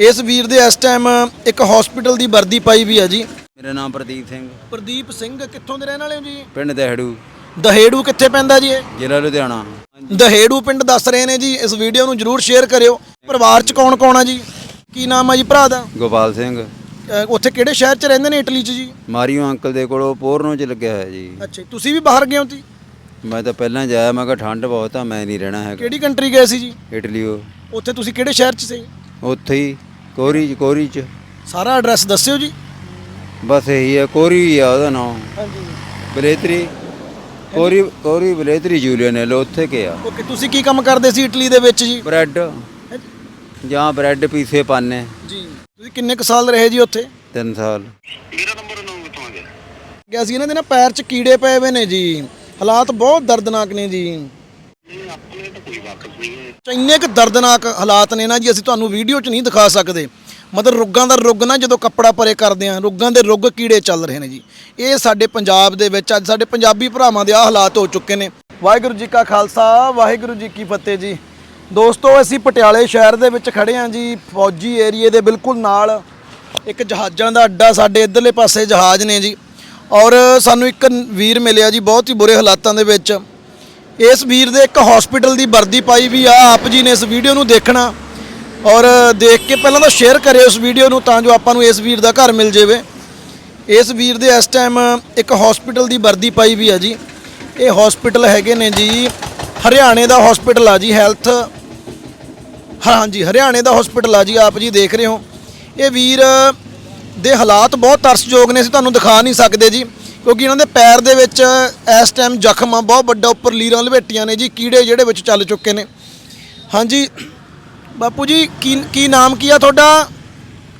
ਇਸ ਵੀਰ ਦੇ ਇਸ ਟਾਈਮ ਇੱਕ ਹਸਪੀਟਲ ਦੀ ਵਰਦੀ ਪਾਈ ਵੀ ਆ ਜੀ। ਮੇਰਾ ਨਾਮ ਪ੍ਰਦੀਪ ਸਿੰਘ। ਪ੍ਰਦੀਪ ਸਿੰਘ ਕਿੱਥੋਂ ਦੇ ਰਹਿਣ ਵਾਲੇ ਹੋ ਜੀ? ਪਿੰਡ ਦਹਿੜੂ। ਦਹੇੜੂ ਕਿੱਥੇ ਪੈਂਦਾ ਜੀ ਇਹ? ਜ਼ਿਲ੍ਹਾ ਲੁਧਿਆਣਾ। ਦਹੇੜੂ ਪਿੰਡ ਦੱਸ ਰਹੇ ਨੇ ਜੀ ਇਸ ਵੀਡੀਓ ਨੂੰ ਜਰੂਰ ਸ਼ੇਅਰ ਕਰਿਓ। ਪਰਿਵਾਰ ਚ ਕੌਣ ਕੌਣ ਆ ਜੀ? ਕੀ ਨਾਮ ਆ ਜੀ ਭਰਾ ਦਾ? ਗੋਪਾਲ ਸਿੰਘ। ਅਹ ਉੱਥੇ ਕਿਹੜੇ ਸ਼ਹਿਰ ਚ ਰਹਿੰਦੇ ਨੇ ਇਟਲੀ ਚ ਜੀ? ਮਾਰੀਓ ਅੰਕਲ ਦੇ ਕੋਲੋਂ ਪੋਰਨੋ ਚ ਲੱਗਿਆ ਹੋਇਆ ਜੀ। ਅੱਛਾ ਜੀ, ਤੁਸੀਂ ਵੀ ਬਾਹਰ ਗਏ ਹੋ ਜੀ? ਮੈਂ ਤਾਂ ਪਹਿਲਾਂ ਜਾਇਆ ਮੈਂ ਕਿਹਾ ਠੰਡ ਬਹੁਤ ਆ ਮੈਂ ਨਹੀਂ ਰਹਿਣਾ ਹੈਗਾ। ਕਿਹੜੀ ਕੰਟਰੀ ਗਏ ਸੀ ਜੀ? ਇਟਲੀ ਉਹ ਉੱਥੇ ਤੁਸੀਂ ਕਿਹੜੇ ਸ਼ਹਿਰ ਚ ਸੀ? ਉੱਥੇ ਹੀ। ਕੋਰੀ ਚ ਕੋਰੀ ਚ। ਸਾਰਾ ਐਡਰੈਸ ਦੱਸਿਓ ਜੀ। ਬਸ ਇਹੀ ਹੈ ਕੋਰੀ ਹੀ ਆ ਉਹਦਾ ਨਾਮ। ਹਾਂਜੀ। ਬਲੇਤਰੀ। ਕੋਰੀ ਕੋਰੀ ਬਲੇਤਰੀ ਜੂਲੀਅਨ ਹੈ ਲੋ ਉੱਥੇ ਕੇ ਆ? ਓਕੇ ਤੁਸੀਂ ਕੀ ਕੰਮ ਕਰਦੇ ਸੀ ਇਟਲੀ ਦੇ ਵਿੱਚ ਜੀ? ਬ੍ਰੈਡ। ਜਾਂ ਬ੍ਰੈਡ ਪੀਸੇ ਪਾਣੇ ਜੀ। ਤੁਸੀਂ ਕਿੰਨੇ ਕੁ ਸਾਲ ਰਹੇ ਜੀ ਉੱਥੇ? 3 ਸਾਲ। ਗਿਆ? ਸੀ ਇਹਨਾਂ ਦੇ ਨਾ ਪੈਰ 'ਚ ਕੀੜੇ ਪਏ ਹੋਏ ਨੇ ਜੀ। ਹਾਲਾਤ ਬਹੁਤ ਦਰਦਨਾਕ ਨੇ ਜੀ। ਇੰਨੇ ਕੁ ਦਰਦਨਾਕ ਹਾਲਾਤ ਨੇ ਨਾ ਜੀ, ਅਸੀਂ ਤੁਹਾਨੂੰ ਵੀਡੀਓ 'ਚ ਨਹੀਂ ਦਿਖਾ ਸਕਦੇ। ਮਤਲਬ ਰੁੱਗਾਂ ਦਾ ਰੁੱਗ ਨਾ, ਜਦੋਂ ਕੱਪੜਾ ਪਰੇ ਕਰਦੇ ਆ ਰੁੱਗਾਂ ਦੇ ਰੁੱਗ ਕੀੜੇ ਚੱਲ ਰਹੇ ਨੇ ਜੀ। ਇਹ ਸਾਡੇ ਪੰਜਾਬ ਦੇ ਵਿੱਚ, ਅੱਜ ਸਾਡੇ ਪੰਜਾਬੀ ਭਰਾਵਾਂ ਦੇ ਆ ਹਾਲਾਤ ਹੋ ਚੁੱਕੇ ਨੇ। ਵਾਹਿਗੁਰੂ ਜੀ ਕਾ ਖਾਲਸਾ, ਵਾਹਿਗੁਰੂ ਜੀ ਕੀ ਫਤਿਹ ਜੀ। ਦੋਸਤੋ, ਅਸੀਂ ਪਟਿਆਲੇ ਸ਼ਹਿਰ ਦੇ ਵਿੱਚ ਖੜੇ ਹਾਂ ਜੀ, ਫੌਜੀ ਏਰੀਏ ਦੇ ਬਿਲਕੁਲ ਨਾਲ। ਇੱਕ ਜਹਾਜ਼ਾਂ ਦਾ ਅੱਡਾ ਸਾਡੇ ਇਧਰਲੇ ਪਾਸੇ ਜਹਾਜ਼ ਨੇ ਜੀ। ਔਰ ਸਾਨੂੰ ਇੱਕ ਵੀਰ ਮਿਲਿਆ ਜੀ, ਬਹੁਤ ਹੀ ਬੁਰੇ ਹਾਲਾਤਾਂ ਦੇ ਵਿੱਚ। ਇਸ ਵੀਰ ਦੇ ਇੱਕ ਹਸਪੀਟਲ ਦੀ ਵਰਦੀ ਪਾਈ ਵੀ ਆ, ਆਪ ਜੀ ਨੇ ਇਸ ਵੀਡੀਓ ਨੂੰ ਦੇਖਣਾ। ਔਰ ਦੇਖ ਕੇ ਪਹਿਲਾਂ ਤਾਂ ਸ਼ੇਅਰ ਕਰਿਓ ਇਸ ਵੀਡੀਓ ਨੂੰ ਤਾਂ ਜੋ ਆਪਾਂ ਨੂੰ ਇਸ ਵੀਰ ਦਾ ਘਰ ਮਿਲ ਜਾਵੇ। ਇਸ ਵੀਰ ਦੇ ਇਸ ਟਾਈਮ ਇੱਕ ਹਸਪੀਟਲ ਦੀ ਵਰਦੀ ਪਾਈ ਵੀ ਆ ਜੀ। ਇਹ ਹਸਪੀਟਲ ਹੈਗੇ ਨੇ ਜੀ, ਹਰਿਆਣੇ ਦਾ ਹਸਪੀਟਲ ਆ ਜੀ ਹੈਲਥ ਹਾਂਜੀ ਹਰਿਆਣੇ ਦਾ ਹਸਪੀਟਲ ਆ ਜੀ, ਆਪ ਜੀ ਦੇਖ ਰਹੇ ਹੋ। ਇਹ ਵੀਰ ਦੇ ਹਾਲਾਤ ਬਹੁਤ ਤਰਸਯੋਗ ਨੇ, ਅਸੀਂ ਤੁਹਾਨੂੰ ਦਿਖਾ ਨਹੀਂ ਸਕਦੇ ਜੀ। ਕਿਉਂਕਿ ਇਹਨਾਂ ਦੇ ਪੈਰ ਦੇ ਵਿੱਚ ਇਸ ਟਾਈਮ ਜ਼ਖਮ ਆ ਬਹੁਤ ਵੱਡਾ ਉੱਪਰ ਲੀਰਾਂ ਲਪੇਟੀਆਂ ਨੇ ਜੀ ਕੀੜੇ ਜਿਹੜੇ ਵਿੱਚ ਚੱਲ ਚੁੱਕੇ ਨੇ। ਹਾਂਜੀ ਬਾਪੂ ਜੀ ਕੀ ਕੀ ਨਾਮ ਕੀ ਆ ਤੁਹਾਡਾ?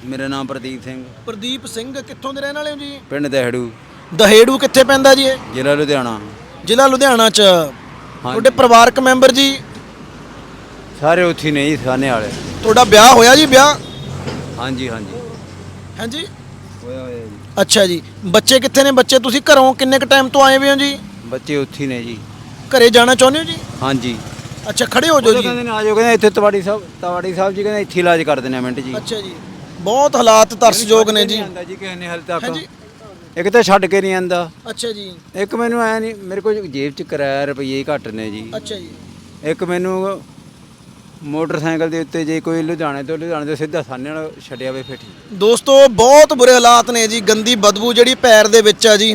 ਮੇਰਾ ਨਾਮ ਪ੍ਰਦੀਪ ਸਿੰਘ। ਪ੍ਰਦੀਪ ਸਿੰਘ ਕਿੱਥੋਂ ਦੇ ਰਹਿਣ ਵਾਲੇ ਹੋ ਜੀ? ਪਿੰਡ ਦਹਿੜੂ। ਦਹੇੜੂ ਕਿੱਥੇ ਪੈਂਦਾ ਜੀ ਇਹ? ਜ਼ਿਲ੍ਹਾ ਲੁਧਿਆਣਾ। ਜ਼ਿਲ੍ਹਾ ਲੁਧਿਆਣਾ ਚ। ਤੁਹਾਡੇ ਪਰਿਵਾਰਕ ਮੈਂਬਰ ਜੀ? ਸਾਰੇ ਉੱਥੇ ਹੀ ਨੇ ਜੀ ਸਾਨੇ ਵਾਲੇ। ਤੁਹਾਡਾ ਵਿਆਹ ਹੋਇਆ ਜੀ ਵਿਆਹ? ਹਾਂਜੀ ਹਾਂਜੀ। ਹਾਂਜੀ। ਅੱਛਾ ਜੀ। ਬੱਚੇ ਕਿੱਥੇ ਨੇ? ਬੱਚੇ ਤੁਸੀਂ ਘਰੋਂ ਕਿੰਨੇ ਕ ਟਾਈਮ ਤੋਂ ਆਏ ਹੋਏ ਹੋ ਜੀ? ਬੱਚੇ ਉੱਥੇ ਹੀ ਨੇ ਜੀ। ਘਰੇ ਜਾਣਾ ਚਾਹੁੰਦੇ ਹੋ ਜੀ? ਹਾਂਜੀ। ਅੱਛਾ ਖੜੇ ਹੋ ਜਾਓ ਉਹ ਜੀ। ਕਹਿੰਦੇ ਨੇ ਆਜੋ ਕਹਿੰਦੇ ਇੱਥੇ ਤਵਾੜੀ ਸਾਹਿਬ ਤਵਾੜੀ ਸਾਹਿਬ ਜੀ ਕਹਿੰਦੇ ਇੱਥੇ ਇਲਾਜ ਕਰ ਦਿੰਦੇ ਆ ਮਿੰਟ ਜੀ। ਅੱਛਾ ਜੀ। ਬਹੁਤ ਹਾਲਾਤ ਤਰਸਯੋਗ ਨੇ ਜੀ। ਨਹੀਂ ਆਂਦਾ ਜੀ ਕਿਸੇ ਨੇ ਹਾਲੇ ਤੱਕ। ਹਾਂਜੀ ਇੱਕ ਤਾਂ ਛੱਡ ਕੇ ਨਹੀਂ ਆਂਦਾ ਅੱਛਾ ਜੀ। ਇੱਕ ਮੈਨੂੰ ਐ ਨਹੀਂ ਮੇਰੇ ਕੋਲ ਜੇਬ 'ਚ ਕਿਰਾਇਆ ਰੁਪਈਏ ਘੱਟ ਨੇ ਜੀ। ਅੱਛਾ ਜੀ। ਇੱਕ ਮੈਨੂੰ ਮੋਟਰਸਾਈਕਲ ਦੇ ਉੱਤੇ ਜੇ ਕੋਈ ਲੁਧਿਆਣੇ ਤੋਂ ਲੁਧਿਆਣੇ ਤੋਂ ਸਿੱਧਾ ਸਾਨੇ ਨਾਲ ਛੱਡਿਆ ਵੇ ਫਿਰ ਠੀਕ। ਦੋਸਤੋ ਬਹੁਤ ਬੁਰੇ ਹਾਲਾਤ ਨੇ ਜੀ ਗੰਦੀ ਬਦਬੂ ਜਿਹੜੀ ਪੈਰ ਦੇ ਵਿੱਚ ਆ ਜੀ।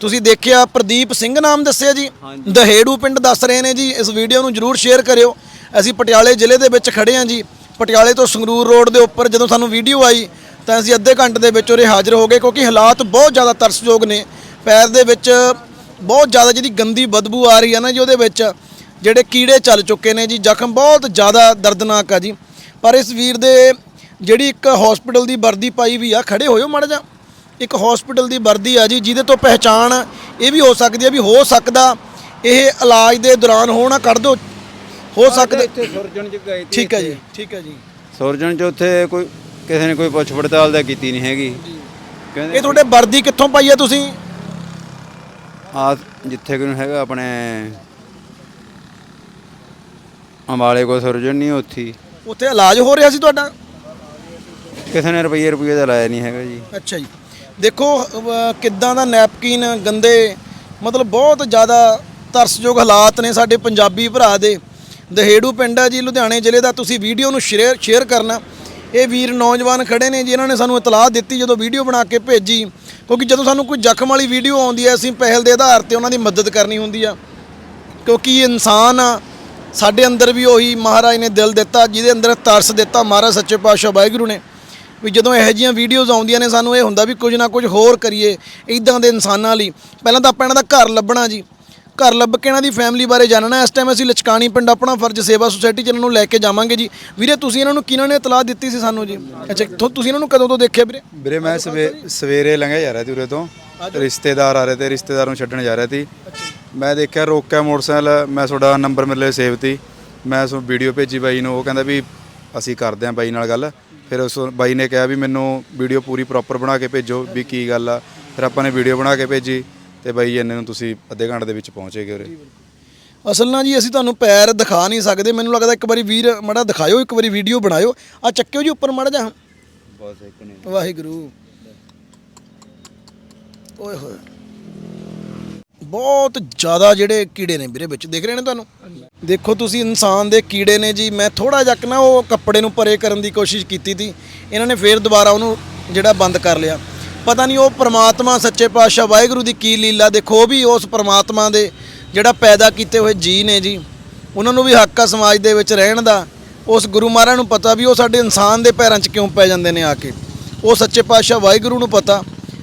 ਤੁਸੀਂ ਦੇਖਿਆ ਪ੍ਰਦੀਪ ਸਿੰਘ ਨਾਮ ਦੱਸਿਆ ਜੀ। ਦਹੇੜੂ ਪਿੰਡ ਦੱਸ ਰਹੇ ਨੇ ਜੀ ਇਸ ਵੀਡੀਓ ਨੂੰ ਜਰੂਰ ਸ਼ੇਅਰ ਕਰਿਓ। ਅਸੀਂ ਪਟਿਆਲੇ ਜ਼ਿਲ੍ਹੇ ਦੇ ਵਿੱਚ ਖੜੇ ਹਾਂ ਜੀ। ਪਟਿਆਲੇ ਤੋਂ ਸੰਗਰੂਰ ਰੋਡ ਦੇ ਉੱਪਰ ਜਦੋਂ ਸਾਨੂੰ ਵੀਡੀਓ ਆਈ ਤਾਂ ਅਸੀਂ ਅੱਧੇ ਘੰਟੇ ਦੇ ਵਿੱਚ ਉਰੇ ਹਾਜ਼ਰ ਹੋ ਗਏ ਕਿਉਂਕਿ ਹਾਲਾਤ ਬਹੁਤ ਜ਼ਿਆਦਾ ਤਰਸਯੋਗ ਨੇ। ਪੈਰ ਦੇ ਵਿੱਚ ਬਹੁਤ ਜ਼ਿਆਦਾ ਜਿਹੜੀ ਗੰਦੀ ਬਦਬੂ ਆ ਰਹੀ ਹੈ ਨਾ ਜੀ ਉਹਦੇ ਵਿੱਚ ਜਿਹੜੇ ਕੀੜੇ ਚੱਲ ਚੁੱਕੇ ਨੇ ਜੀ ਜ਼ਖਮ ਬਹੁਤ ਜ਼ਿਆਦਾ ਦਰਦਨਾਕ ਆ ਜੀ। ਪਰ ਇਸ ਵੀਰ ਦੇ ਜਿਹੜੀ ਇੱਕ ਹਸਪੀਟਲ ਦੀ ਵਰਦੀ ਪਾਈ ਵੀ ਆ ਖੜੇ ਹੋਇਓ ਮਾੜਾ ਜਿਹਾ। ਇੱਕ ਹਸਪੀਟਲ ਦੀ ਵਰਦੀ ਆ ਜੀ ਜਿਹਦੇ ਤੋਂ ਪਹਿਚਾਣ ਇਹ ਵੀ ਹੋ ਸਕਦੀ ਹੈ ਵੀ ਹੋ ਸਕਦਾ ਇਹ ਇਲਾਜ ਦੇ ਦੌਰਾਨ ਹੋਣਾ ਕਰ ਦੋ। ਹੋ ਸਕਦਾ ਇੱਥੇ ਸੁਰਜਣ ਚ ਗਏ ਤੇ ਠੀਕ ਹੈ ਜੀ ਠੀਕ ਹੈ ਜੀ। ਸੁਰਜਣ ਚ ਉੱਥੇ ਕੋਈ ਕਿਸੇ ਨੇ ਕੋਈ ਪੁੱਛ ਪੜਤਾਲ ਦਾ ਕੀਤੀ ਨਹੀਂ ਹੈਗੀ। ਕਹਿੰਦੇ ਇਹ ਤੁਹਾਡੇ ਵਰਦੀ ਕਿੱਥੋਂ ਪਾਈ ਆ ਤੁਸੀਂ? ਆ ਜਿੱਥੇ ਕੋਈ ਹੈਗਾ ਆਪਣੇ ਅੰਬਾਲੇ ਕੋ ਸੁਰਜਣ ਨਹੀਂ ਉੱਥੇ। ਉੱਥੇ ਇਲਾਜ ਹੋ ਰਿਹਾ ਸੀ ਤੁਹਾਡਾ? ਕਿਸੇ ਨੇ ਰੁਪਈਏ ਰੁਪਈਏ ਦਾ ਲਾਇਆ ਨਹੀਂ ਹੈਗਾ ਜੀ। ਅੱਛਾ ਜੀ। ਦੇਖੋ ਅਹ, ਕਿੱਦਾਂ ਦਾ ਨੈਪਕਿਨ ਗੰਦੇ ਮਤਲਬ ਬਹੁਤ ਜ਼ਿਆਦਾ ਤਰਸਯੋਗ ਹਾਲਾਤ ਨੇ ਸਾਡੇ ਪੰਜਾਬੀ ਭਰਾ ਦੇ। ਦਹੇੜੂ ਪਿੰਡ ਹੈ ਜੀ ਲੁਧਿਆਣੇ ਜ਼ਿਲ੍ਹੇ ਦਾ। ਤੁਸੀਂ ਵੀਡੀਓ ਨੂੰ ਸ਼ੇਅਰ ਸ਼ੇਅਰ ਕਰਨਾ। ਇਹ ਵੀਰ ਨੌਜਵਾਨ ਖੜੇ ਨੇ ਜੀ ਇਹਨਾਂ ਨੇ ਸਾਨੂੰ ਇਤਲਾਹ ਦਿੱਤੀ ਜਦੋਂ ਵੀਡੀਓ ਬਣਾ ਕੇ ਭੇਜੀ। ਕਿਉਂਕਿ ਜਦੋਂ ਸਾਨੂੰ ਕੋਈ ਜ਼ਖਮ ਵਾਲੀ ਵੀਡੀਓ ਆਉਂਦੀ ਹੈ ਅਸੀਂ ਪਹਿਲ ਦੇ ਆਧਾਰ ਤੇ ਉਹਨਾਂ ਦੀ ਮਦਦ ਕਰਨੀ ਹੁੰਦੀ ਆ। ਕਿਉਂਕਿ ਇਹ ਇਨਸਾਨ ਆ ਸਾਡੇ ਅੰਦਰ ਵੀ ਉਹੀ ਮਹਾਰਾਜ ਨੇ ਦਿਲ ਦਿੱਤਾ, ਜਿਹਦੇ ਅੰਦਰ ਤਰਸ ਦਿੱਤਾ, ਮਹਾਰਾਜ ਸੱਚੇ ਪਾਤਸ਼ਾਹ ਵਾਹਿਗੁਰੂ ਨੇ। ਵੀ ਜਦੋਂ ਇਹੋ ਜਿਹੀਆਂ ਵੀਡੀਓਜ਼ ਆਉਂਦੀਆਂ ਨੇ, ਸਾਨੂੰ ਇਹ ਹੁੰਦਾ ਵੀ ਕੁਝ ਨਾ ਕੁਝ ਹੋਰ ਕਰੀਏ ਇਦਾਂ ਦੇ ਇਨਸਾਨਾਂ ਲਈ। ਪਹਿਲਾਂ ਤਾਂ ਆਪਾਂ ਇਹਨਾਂ ਦਾ ਘਰ ਲੱਭਣਾ ਜੀ। ਘਰ ਲੱਭ ਕੇ ਇਹਨਾਂ ਦੀ ਫੈਮਿਲੀ ਬਾਰੇ ਜਾਣਨਾ ਇਸ ਟਾਈਮ ਅਸੀਂ ਲਚਕਾਣੀ ਪਿੰਡ ਆਪਣਾ ਫਰਜ਼ ਸੇਵਾ ਸੁਸਾਇਟੀ ਚ ਇਹਨਾਂ ਨੂੰ ਲੈ ਕੇ ਜਾਵਾਂਗੇ ਜੀ। ਵੀਰੇ, ਤੁਸੀਂ ਇਹਨਾਂ ਨੂੰ ਕਿਹਨਾਂ ਨੇ ਇਤਲਾਹ ਦਿੱਤੀ ਸੀ ਸਾਨੂੰ ਜੀ? ਅੱਛਾ ਤੁਸੀਂ ਇਹਨਾਂ ਨੂੰ ਕਦੋਂ ਤੋਂ ਦੇਖਿਆ ਵੀਰੇ? ਵੀਰੇ, ਮੈਂ ਸਵੇ- ਸਵੇਰੇ ਲੰਘਿਆ ਜਾ ਰਿਹਾ ਸੀ ਉਰੇ ਤੋਂ। ਰਿਸ਼ਤੇਦਾਰ ਆ ਰਹੇ ਤੇ ਰਿਸ਼ਤੇਦਾਰ ਨੂੰ ਛੱਡਣ ਜਾ ਰਿਹਾ ਸੀ। ਮੈਂ ਦੇਖਿਆ ਰੋਕਿਆ ਮੋਟਰਸਾਈਕਲ ਮੈਂ ਤੁਹਾਡਾ ਨੰਬਰ ਮੇਰੇ ਲਈ ਸੇਵ ਤੀ। ਮੈਂ ਉਸ ਵੀਡੀਓ ਭੇਜੀ ਬਾਈ ਨੂੰ ਉਹ ਕਹਿੰਦਾ ਵੀ ਅਸੀਂ ਕਰਦੇ ਆਂ ਬਾਈ ਨਾਲ ਗੱਲ। ਫਿਰ ਉਸ ਬਾਈ ਨੇ ਕਿਹਾ ਵੀ ਮੈਨੂੰ ਵੀਡੀਓ ਪੂਰੀ ਪ੍ਰੋਪਰ ਬਣਾ ਕੇ ਭੇਜੋ ਵੀ ਕੀ ਗੱਲ ਆ। ਫਿਰ ਆਪਾਂ ਨੇ ਵੀਡੀਓ ਬਣਾ ਕੇ ਭੇਜੀ ਤੇ ਬਾਈ ਇੰਨੇ ਨੂੰ ਤੁਸੀਂ ਅੱਧੇ ਘੰਟੇ ਦੇ ਵਿੱਚ ਪਹੁੰਚੇ ਗਏ ਉਰੇ। ਅਸਲ ਨਾਲ ਜੀ ਅਸੀਂ ਤੁਹਾਨੂੰ ਪੈਰ ਦਿਖਾ ਨਹੀਂ ਸਕਦੇ। ਮੈਨੂੰ ਲੱਗਦਾ ਇੱਕ ਵਾਰੀ ਵੀਰ ਮੜਾ ਦਿਖਾਇਓ ਇੱਕ ਵਾਰੀ ਵੀਡੀਓ ਬਣਾਇਓ। ਆ ਚੱਕਿਓ ਜੀ ਉੱਪਰ ਮੜਾ ਜਾ ਬਸ ਇੱਕ ਨੇ ਵਾਹਿਗੁਰੂ। ਓਏ ਹੋਏ। ਬਹੁਤ ਜ਼ਿਆਦਾ ਜਿਹੜੇ ਕੀੜੇ ਨੇ ਵੀਰੇ ਵਿੱਚ ਦਿਖ ਰਹੇ ਨੇ ਤੁਹਾਨੂੰ? ਦੇਖੋ ਤੁਸੀਂ ਇਨਸਾਨ ਦੇ ਕੀੜੇ ਨੇ ਜੀ ਮੈਂ ਥੋੜਾ ਜਿਹਾ ਨਾ ਉਹ ਕੱਪੜੇ ਨੂੰ ਪਰੇ ਕਰਨ ਦੀ ਕੋਸ਼ਿਸ਼ ਕੀਤੀ ਸੀ। ਇਹਨਾਂ ਨੇ ਫੇਰ ਦੁਬਾਰਾ ਉਹਨੂੰ ਜਿਹੜਾ ਬੰਦ ਕਰ ਲਿਆ। ਪਤਾ ਨਹੀਂ ਉਹ ਪ੍ਰਮਾਤਮਾ ਸੱਚੇ ਪਾਤਸ਼ਾਹ ਵਾਹਿਗੁਰੂ ਦੀ ਕੀ ਲੀਲਾ ਦੇਖੋ ਉਹ ਵੀ ਉਸ ਪ੍ਰਮਾਤਮਾ ਦੇ ਜਿਹੜਾ ਪੈਦਾ ਕੀਤੇ ਹੋਏ ਜੀ ਨੇ ਜੀ। ਉਹਨਾਂ ਨੂੰ ਵੀ ਹੱਕ ਆ ਸਮਾਜ ਦੇ ਵਿੱਚ ਰਹਿਣ ਦਾ। ਉਸ ਗੁਰੂ ਮਹਾਰਾਜ ਨੂੰ ਪਤਾ ਵੀ ਉਹ ਸਾਡੇ ਇਨਸਾਨ ਦੇ ਪੈਰਾਂ 'ਚ ਕਿਉਂ ਪੈ ਜਾਂਦੇ ਨੇ ਆ ਕੇ। ਉਹ ਸੱਚੇ ਪਾਤਸ਼ਾਹ ਵਾਹਿਗੁਰੂ ਨੂੰ ਪਤਾ।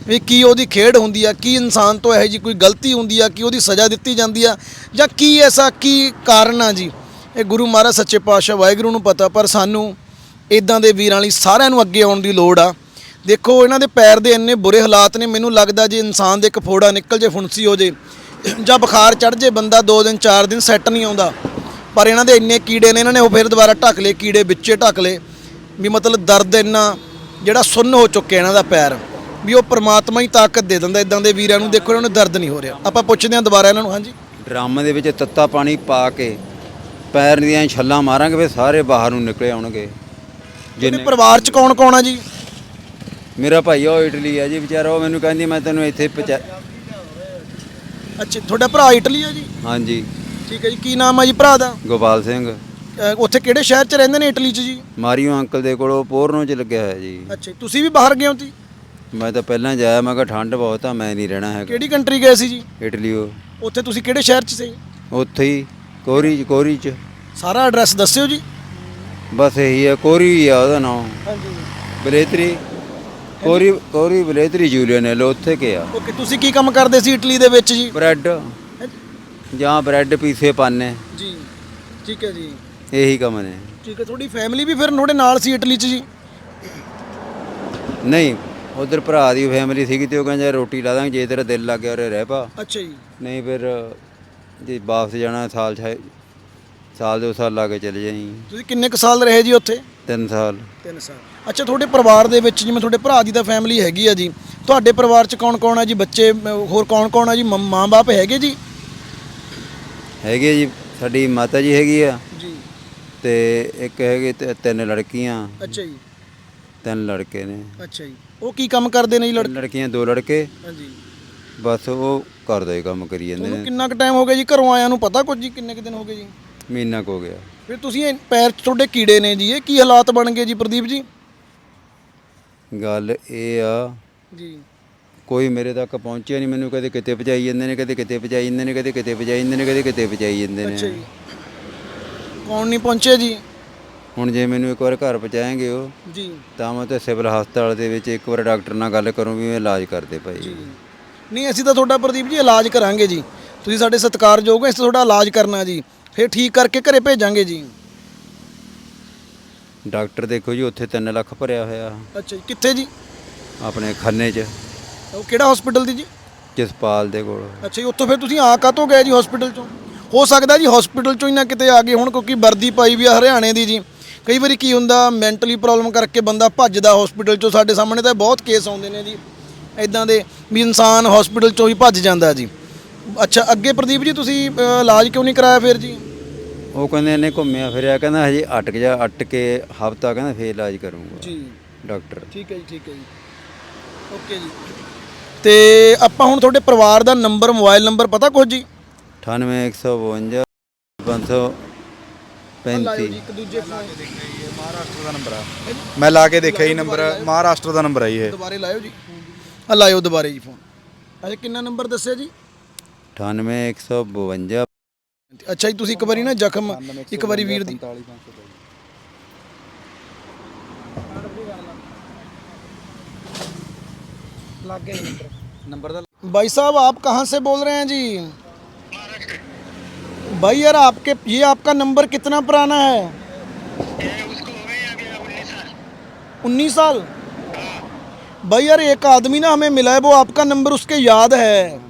ਵੀ ਕੀ ਉਹਦੀ ਖੇਡ ਹੁੰਦੀ ਆ, ਕੀ ਇਨਸਾਨ ਤੋਂ ਇਹੋ ਜੀ ਕੋਈ ਗਲਤੀ ਹੁੰਦੀ ਆ, ਕੀ ਉਹਦੀ ਸਜ਼ਾ ਦਿੱਤੀ ਜਾਂਦੀ ਆ, ਜਾਂ ਕੀ ਐਸਾ ਕੀ ਕਾਰਨ ਆ ਜੀ? ਇਹ ਗੁਰੂ ਮਹਾਰਾਜ ਸੱਚੇ ਪਾਤਸ਼ਾਹ ਵਾਹਿਗੁਰੂ ਨੂੰ ਪਤਾ, ਪਰ ਸਾਨੂੰ ਇਦਾਂ ਦੇ ਵੀਰਾਂ ਲਈ ਸਾਰਿਆਂ ਨੂੰ ਅੱਗੇ ਆਉਣ ਦੀ ਲੋੜ ਆ। ਦੇਖੋ, ਇਹਨਾਂ ਦੇ ਪੈਰ ਦੇ ਇੰਨੇ ਬੁਰੇ ਹਾਲਾਤ ਨੇ, ਮੈਨੂੰ ਲੱਗਦਾ ਜੇ ਇਨਸਾਨ ਦੇ ਇੱਕ ਫੋੜਾ ਨਿਕਲ ਜੇ, ਫੁੰਸੀ ਹੋ ਜੇ, ਜਾਂ ਬੁਖਾਰ ਚੜ ਜੇ, ਬੰਦਾ 2 ਦਿਨ 4 ਦਿਨ ਸੈੱਟ ਨਹੀਂ ਆਉਂਦਾ। ਪਰ ਇਹਨਾਂ ਦੇ ਇੰਨੇ ਕੀੜੇ ਨੇ, ਇਹਨਾਂ ਨੇ ਉਹ ਫਿਰ ਦੁਬਾਰਾ ਢੱਕ ਲਏ, ਕੀੜੇ ਵਿੱਚੇ ਢੱਕ ਲਏ, ਵੀ ਮਤਲਬ ਦਰਦ ਇੰਨਾ ਜਿਹੜਾ ਸੁੰਨ ਹੋ ਚੁੱਕਿਆ ਇਹਨਾਂ ਦਾ ਪੈਰ। ਵੀ ਉਹ ਪ੍ਰਮਾਤਮਾ ਹੀ ਤਾਕਤ ਦੇ ਦਿੰਦਾ ਇਦਾਂ ਦੇ ਵੀਰਾਂ ਨੂੰ ਦੇਖੋ ਇਹਨਾਂ ਨੂੰ ਦਰਦ ਨਹੀਂ ਹੋ ਰਿਹਾ। ਆਪਾਂ ਪੁੱਛਦੇ ਹਾਂ ਦੁਬਾਰਾ ਇਹਨਾਂ ਨੂੰ ਹਾਂਜੀ। ਡਰਮ ਦੇ ਵਿੱਚ ਤੱਤਾ ਪਾਣੀ ਪਾ ਕੇ ਪੈਰ ਦੀਆਂ ਛੱਲਾਂ ਮਾਰਾਂਗੇ ਫਿਰ ਸਾਰੇ ਬਾਹਰ ਨੂੰ ਨਿਕਲੇ ਆਉਣਗੇ। ਜਿੰਨੇ ਪਰਿਵਾਰ ਚ ਕੌਣ ਕੌਣ ਆ ਜੀ? ਮੇਰਾ ਭਾਈ ਉਹ ਇਟਲੀ ਆ ਜੀ ਵਿਚਾਰਾ ਉਹ ਮੈਨੂੰ ਕਹਿੰਦੀ ਮੈਂ ਤੈਨੂੰ ਇੱਥੇ ਪਹੁੰਚਾ ਅੱਛਾ ਤੁਹਾਡਾ ਭਰਾ ਇਟਲੀ ਆ ਜੀ? ਹਾਂਜੀ। ਠੀਕ ਹੈ ਜੀ ਕੀ ਨਾਮ ਆ ਜੀ ਭਰਾ ਦਾ? ਗੋਪਾਲ ਸਿੰਘ। ਅਹ ਉੱਥੇ ਕਿਹੜੇ ਸ਼ਹਿਰ ਚ ਰਹਿੰਦੇ ਨੇ ਇਟਲੀ ਚ ਜੀ? ਮਾਰੀਓ ਅੰਕਲ ਦੇ ਕੋਲ ਉਹ ਪੋਰਨੋ ਚ ਲੱਗਿਆ ਹੋਇਆ ਜੀ। ਅੱਛਾ ਤੁਸੀਂ ਵੀ ਬਾਹਰ ਗਏ ਹੋ ਜੀ? ਮੈਂ ਤਾਂ ਪਹਿਲਾਂ ਜਾਇਆ ਮੈਂ ਕਿਹਾ ਠੰਡ ਬਹੁਤ ਆ ਮੈਂ ਨਹੀਂ ਰਹਿਣਾ ਹੈਗਾ। ਕਿਹੜੀ ਕੰਟਰੀ ਗਏ ਸੀ ਜੀ? ਇਟਲੀ ਉਹ। ਉੱਥੇ ਤੁਸੀਂ ਕਿਹੜੇ ਸ਼ਹਿਰ ਚ ਸੀ? ਉੱਥੇ ਹੀ ਕੋਰੀ ਚ ਕੋਰੀ ਚ। ਸਾਰਾ ਐਡਰੈਸ ਦੱਸਿਓ ਜੀ। ਬਸ ਇਹੀ ਆ ਕੋਰੀ ਹੀ ਆ ਉਹਦਾ ਨਾਮ। ਹਾਂਜੀ। ਬਲੇਤਰੀ। ਕੋਰੀ ਕੋਰੀ ਬਲੇਤਰੀ ਜੂਲੀਅਨ ਹੈ ਲੋ ਉੱਥੇ ਕੇ ਆ। ਓਕੇ ਤੁਸੀਂ ਕੀ ਕੰਮ ਕਰਦੇ ਸੀ ਇਟਲੀ ਦੇ ਵਿੱਚ ਜੀ? ਬ੍ਰੈਡ। ਜਾਂ ਬ੍ਰੈਡ ਪੀਸੇ ਪਾਣੇ ਜੀ ਠੀਕ ਹੈ ਜੀ। ਇਹੀ ਕੰਮ ਨੇ। ਠੀਕ ਹੈ ਤੁਹਾਡੀ ਫੈਮਿਲੀ ਵੀ ਫਿਰ ਤੁਹਾਡੇ ਨਾਲ ਸੀ ਇਟਲੀ ਚ ਜੀ? ਨਹੀਂ ਉਧਰ ਭਰਾ ਦੀ ਫੈਮਿਲੀ ਸੀਗੀ ਤੇ ਉਹ ਕਹਿੰਦਾ ਰੋਟੀ ਲਾ ਦਾਂਗੇ ਜੇ ਤੇਰਾ ਦਿਲ ਲੱਗ ਗਿਆ ਉਰੇ ਰਹਿ ਪਾ। ਅੱਛਾ ਜੀ। ਨਹੀਂ ਫਿਰ ਜੇ ਵਾਪਸ ਜਾਣਾ ਸਾਲ ਛੇ ਸਾਲ ਦੋ ਸਾਲ ਲਾ ਕੇ ਚਲੇ ਜਾਈ। ਤੁਸੀਂ ਕਿੰਨੇ ਕੁ ਸਾਲ ਰਹੇ ਜੀ ਉੱਥੇ? ਤਿੰਨ ਸਾਲ। 3 ਸਾਲ। ਅੱਛਾ ਤੁਹਾਡੇ ਪਰਿਵਾਰ ਦੇ ਵਿੱਚ ਜਿਵੇਂ ਤੁਹਾਡੇ ਭਰਾ ਦੀ ਤਾਂ ਫੈਮਿਲੀ ਹੈਗੀ ਆ ਜੀ ਤੁਹਾਡੇ ਪਰਿਵਾਰ ਚ ਕੌਣ ਕੌਣ ਆ ਜੀ? ਬੱਚੇ ਹੋਰ ਕੌਣ ਕੌਣ ਆ ਜੀ? ਮਾਂ-ਬਾਪ ਹੈਗੇ ਜੀ? ਹੈਗੇ ਜੀ ਸਾਡੀ ਮਾਤਾ ਜੀ ਹੈਗੀ ਆ। ਜੀ। ਤੇ ਇੱਕ ਹੈਗੇ ਤਿੰਨ ਲੜਕੀਆਂ। ਅੱਛਾ ਜੀ। ਤਿੰਨ ਲੜਕੇ ਨੇ। ਅੱਛਾ ਜੀ। ਉਹ ਕੀ ਕੰਮ ਕਰਦੇ ਨੇ ਜੀ ਲੜਕੇ? ਲੜਕੀਆਂ ਦੋ ਲੜਕੇ। ਹਾਂਜੀ। ਬਸ ਉਹ ਘਰ ਦਾ ਹੀ ਕੰਮ ਕਰੀ ਜਾਂਦੇ ਤੁਹਾਨੂੰ ਨੇ। ਕਿੰਨਾ ਕੁ ਟਾਈਮ ਹੋ ਗਿਆ ਜੀ ਘਰੋਂ ਆਇਆਂ ਨੂੰ ਪਤਾ ਕੁਝ ਜੀ? ਕਿੰਨੇ ਕੁ ਦਿਨ ਹੋ ਗਏ ਜੀ? ਮਹੀਨਾ ਕੁ ਹੋ ਗਿਆ। ਫਿਰ ਤੁਸੀਂ ਇਹ ਪੈਰ 'ਚ ਤੁਹਾਡੇ ਕੀੜੇ ਨੇ ਜੀ ਇਹ ਕੀ ਹਾਲਾਤ ਬਣ ਗਏ ਜੀ ਪ੍ਰਦੀਪ ਜੀ? ਗੱਲ ਇਹ ਆ ਜੀ। ਕੋਈ ਮੇਰੇ ਤੱਕ ਪਹੁੰਚਿਆ ਨਹੀਂ ਮੈਨੂੰ ਕਦੇ ਕਿਤੇ ਪਹੁੰਚਾਈ ਜਾਂਦੇ ਨੇ ਕਦੇ ਕਿਤੇ ਪਹੁੰਚਾਈ ਜਾਂਦੇ ਨੇ ਕਦੇ ਕਿਤੇ ਪਹੁੰਚਾਈ ਜਾਂਦੇ ਨੇ ਕਦੇ ਕਿਤੇ ਪਹੁੰਚਾਈ ਜਾਂਦੇ ਅੱਛਾ ਨੇ ਜੀ। ਕੌਣ ਨਹੀਂ ਪਹੁੰਚੇ ਜੀ? ਹੁਣ ਜੇ ਮੈਨੂੰ ਇੱਕ ਵਾਰ ਘਰ ਪਹੁੰਚਾਏਂਗੇ ਉਹ ਜੀ। ਤਾਂ ਮੈਂ ਤੇ ਸਿਵਲ ਹਸਪਤਾਲ ਦੇ ਵਿੱਚ ਇੱਕ ਵਾਰ ਡਾਕਟਰ ਨਾਲ ਗੱਲ ਕਰੂੰ ਵੀ ਇਹ ਇਲਾਜ ਕਰਦੇ ਭਾਈ। ਨਹੀਂ ਅਸੀਂ ਤਾਂ ਤੁਹਾਡਾ ਪ੍ਰਦੀਪ ਜੀ ਇਲਾਜ ਕਰਾਂਗੇ ਜੀ। ਤੁਸੀਂ ਸਾਡੇ ਸਤਿਕਾਰਯੋਗ ਹੋ ਅਸੀਂ ਤੁਹਾਡਾ ਇਲਾਜ ਕਰਨਾ ਜੀ। ਫਿਰ ਠੀਕ ਕਰਕੇ ਘਰੇ ਭੇਜਾਂਗੇ ਜੀ। ਡਾਕਟਰ ਦੇਖੋ ਜੀ ਉੱਥੇ 3 ਲੱਖ ਭਰਿਆ ਹੋਇਆ। ਅੱਛਾ ਜੀ ਕਿੱਥੇ ਜੀ? ਆਪਣੇ ਖੰਨੇ 'ਚ। ਉਹ ਕਿਹੜਾ ਹਸਪੀਟਲ ਦੀ ਜੀ? ਜਸਪਾਲ ਦੇ ਕੋਲ। ਅੱਛਾ ਜੀ ਉੱਥੋਂ ਫਿਰ ਤੁਸੀਂ ਆ ਕਾਤੋਂ ਗਏ ਜੀ ਹਸਪੀਟਲ ਚੋਂ? ਹੋ ਸਕਦਾ ਜੀ ਹਸਪੀਟਲ ਚੋਂ ਹੀ ਨਾ ਕਿਤੇ ਆ ਗਏ ਹੁਣ ਕਿਉਂਕਿ ਵਰਦੀ ਪਾਈ ਵੀ ਆ ਹਰਿਆਣੇ ਦੀ ਜੀ। ਕਈ ਵਾਰੀ ਕੀ ਹੁੰਦਾ ਮੈਂਟਲੀ ਪ੍ਰੋਬਲਮ ਕਰਕੇ ਬੰਦਾ ਭੱਜਦਾ ਹਸਪੀਟਲ ਚੋਂ ਸਾਡੇ ਸਾਹਮਣੇ ਤਾਂ ਬਹੁਤ ਕੇਸ ਆਉਂਦੇ ਨੇ ਜੀ। ਇਦਾਂ ਦੇ ਵੀ ਇਨਸਾਨ ਹਸਪੀਟਲ ਚੋਂ ਹੀ ਭੱਜ ਜਾਂਦਾ ਜੀ। ਅੱਛਾ ਅੱਗੇ ਪ੍ਰਦੀਪ ਜੀ ਤੁਸੀਂ ਇਲਾਜ ਕਿਉਂ ਨਹੀਂ ਕਰਾਇਆ ਫਿਰ ਜੀ? ਉਹ ਕਹਿੰਦੇ ਇਹਨੇ ਘੁੰਮਿਆ ਫਿਰਿਆ ਕਹਿੰਦਾ ਹਜੇ ਅਟਕ ਜਾ ਅਟ ਕੇ ਹਫਤਾ ਕਹਿੰਦਾ ਫੇਰ ਇਲਾਜ ਕਰੂੰਗਾ। ਜੀ। ਡਾਕਟਰ। ਠੀਕ ਹੈ ਜੀ ਠੀਕ ਹੈ ਜੀ। ਓਕੇ ਜੀ। ਤੇ ਆਪਾਂ ਹੁਣ ਤੁਹਾਡੇ ਪਰਿਵਾਰ ਦਾ ਨੰਬਰ ਮੋਬਾਈਲ ਨੰਬਰ ਪਤਾ ਕੁਝ ਜੀ? 98152 535 ਇੱਕ ਦੂਜੇ ਫੋਨ ਮਹਾਰਾਸ਼ਟਰ ਦਾ ਨੰਬਰ ਆ ਮੈਂ ਲਾ ਕੇ ਦੇਖਿਆ ਜੀ ਨੰਬਰ ਮਹਾਰਾਸ਼ਟਰ ਦਾ ਨੰਬਰ ਆ ਜੀ ਇਹ ਦੁਬਾਰੇ ਲਾਇਓ ਜੀ ਆ ਲਾਇਓ ਦੁਬਾਰੇ ਜੀ ਫੋਨ ਅੱਛਾ ਕਿੰਨਾ ਨੰਬਰ ਦੱਸਿਆ ਜੀ 98152 ਅੱਛਾ ਜੀ ਤੁਸੀਂ ਇੱਕ ਵਾਰੀ ਨਾ ਜ਼ਖਮ ਇੱਕ ਵਾਰੀ ਵੀਰ ਦੀ ਨੰਬਰ ਦਾ भाई साहब आप कहाँ से बोल रहे हैं जी भाई यार आपके ये आपका नंबर कितना पुराना है उन्नीस साल भाई यार एक आदमी ना हमें मिला है वो आपका नंबर उसके याद है